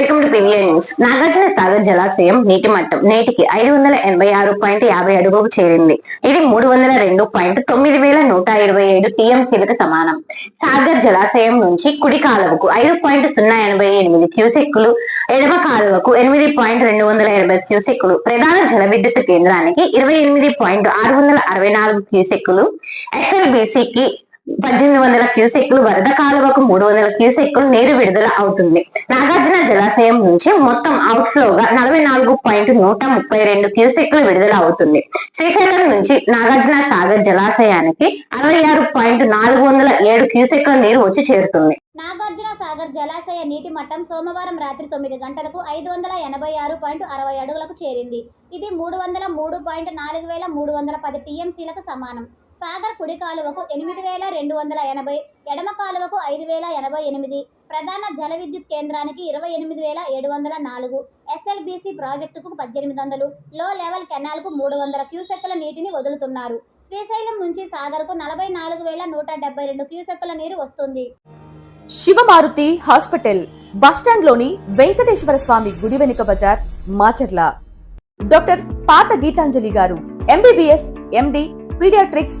Welcome to PVN news. Nagarjuna Sagar జలాశయం నీటి మట్టం నేటికి ఐదు వందల ఎనభై ఆరు పాయింట్ యాభై అడుగుకు చేరింది. ఇది మూడు వందల రెండు పాయింట్ తొమ్మిది వేల నూట ఇరవై ఐదు టీఎంసీలకు సమానం. సాగర్ జలాశయం నుంచి కుడి కాలువకు ఐదు పాయింట్ సున్నా ఎనభై ఎనిమిది క్యూసెక్కులు ఎడమ కాలువకు ఎనిమిది పాయింట్ రెండు వందల ఎనభై క్యూసెక్కులు ప్రధాన జల విద్యుత్ కేంద్రానికి ఇరవై ఎనిమిది పాయింట్ ఆరు వందల అరవై నాలుగు క్యూసెక్కులు ఎస్ఎల్బిసికి పద్దెనిమిది వందల క్యూసెక్లు వరద కాలువకు మూడు వందల క్యూసెక్లు నీరు విడుదల అవుతుంది. నాగార్జున జలాశయం నుంచి మొత్తం అవుట్ఫ్లోగా నలభై నాలుగు పాయింట్ నూట ముప్పై రెండు క్యూసెక్లు విడుదల అవుతుంది. శ్రీశైలం నుంచి నాగార్జున సాగర్ జలాశయానికి అరవై ఆరు పాయింట్ నాలుగు వందల ఏడు క్యూసెక్ల నీరు వచ్చి చేరుతుంది. నాగార్జున సాగర్ జలాశయ నీటి మట్టం సోమవారం రాత్రి తొమ్మిది గంటలకు ఐదు వందల ఎనభై ఆరు పాయింట్ అరవై అడుగులకు చేరింది. ఇది మూడు వందల మూడు పాయింట్ నాలుగు వేల మూడు వందల పది టీఎంసీలకు సమానం. సాగర్ కుడి కాలువకు ఎనిమిది వేల రెండు వందల ఎనభై ఎడమ కాలువకు ఐదు వేల ఎనభై ఎనిమిది ప్రధాన జల విద్యుత్ కేంద్రానికి ఇరవై ఎనిమిది వేల ఏడు వందల నాలుగు ఎస్ఎల్బిసి ప్రాజెక్టుకు పద్దెనిమిది వందలు లో లెవెల్ కెనాల్కు మూడు వందల క్యూసెక్కుల నీటిని వదులుతున్నారు. శ్రీశైలం నుంచి సాగర్కు నలభై నాలుగు వేల నూట డెబ్బై రెండు క్యూసెక్కుల నీరు వస్తుంది. శివమారుతి హాస్పిటల్ బస్టాండ్లోని వెంకటేశ్వర స్వామి గుడి వెనుక బజార్ మాచర్ల. డాక్టర్ పాత గీతాంజలి గారు ఎంబీబీఎస్ ఎండి పీడియాట్రిక్స్